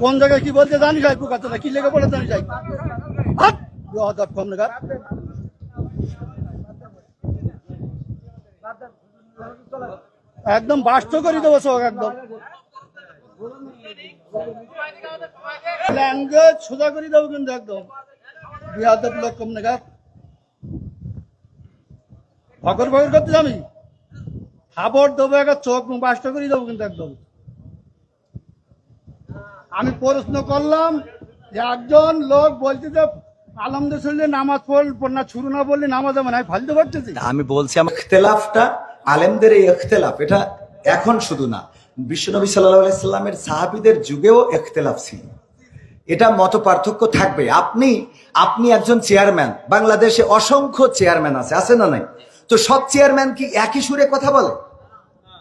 কোন জায়গায় কি বলতে জানি যাই পোকা চোদা কি লেগে পড়ে জানি যাই। একদম বাস্ত করে দেবো সব একদম। ল্যাঙ্গুয়েজ সোজা করে দেবো কিন্তু একদম। বিয়াদব লোক কমনেগার ফকর ফকর করতে আমি খাবার দেবো একটা চোখ মুখ বাস্ত করে দেবো কিন্তু একদম। আমি প্রশ্ন করলাম যে একজন লোক বলছে যে আলমদুল্লাহ নামাজ পড় না, ছুরু না বললে নামাজ হবে না ফালতে পারতেছি আমি বলছি আমার ইখতলাফটা, আলেমদের এই ইখতলাফ, এটা এখন শুধু না। বিশ্বনবী সাল্লাহ সাল্লামের সাহাবিদের যুগেও ইখতলাফ ছিল। এটা মত পার্থক্য থাকবে। আপনি আপনি একজন চেয়ারম্যান, বাংলাদেশে অসংখ্য চেয়ারম্যান আছে আছে না নাই? তো সব চেয়ারম্যান কি একই সুরে কথা বলে?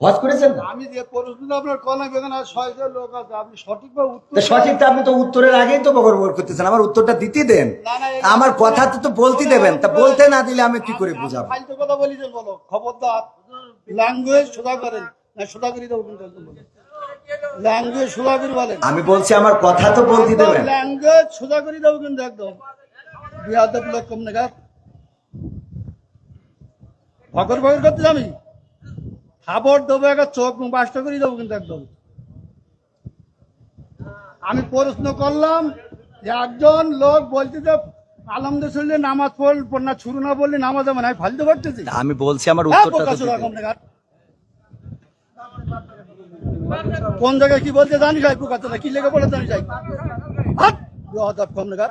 হজ করেছেন না? আমি যে প্রশ্নটা আপনার কলাম এখানে ছয়জন লোক আছে আপনি সঠিকভাবে উত্তর তা সঠিকটা আপনি তো উত্তরের আগেই তো বগর বগর করতেছেন আমার উত্তরটা দিতে দেন। আমার কথা তো তো বলতে দেবেন তা বলতে না দিলে আমি কি করে বুঝাবো? ফালতু কথা বলিছেন বলো। খবরদার। ল্যাঙ্গুয়েজ সোজা করেন। না সোজা করে কিন্তু ল্যাঙ্গুয়েজ সোজা করে বলেন। আমি বলছি আমার কথা তো বলতে দেবেন। ল্যাঙ্গুয়েজ সোজা করে দেবো কিন্তু একদম। বিয়াদব লোক কম নেগার ফকর ফকর করতে আমি? খাবার দেবো একটা চোখ বাস্ত করে দেবো কিন্তু একদম আমি প্রশ্ন করলাম যে একজন লোক বলছে যে আলমদুল্লাহ নামাজ পড় না ছুরু না বললে নামাজ হবে না আমি ফালতে পারতেছি আমি বলছি আমার হ্যাঁ, উত্তরটা। কোন জায়গায় কি বলতে জানি যাই পোকা কি লেগে পড়ে জানি যাই কমনেগার।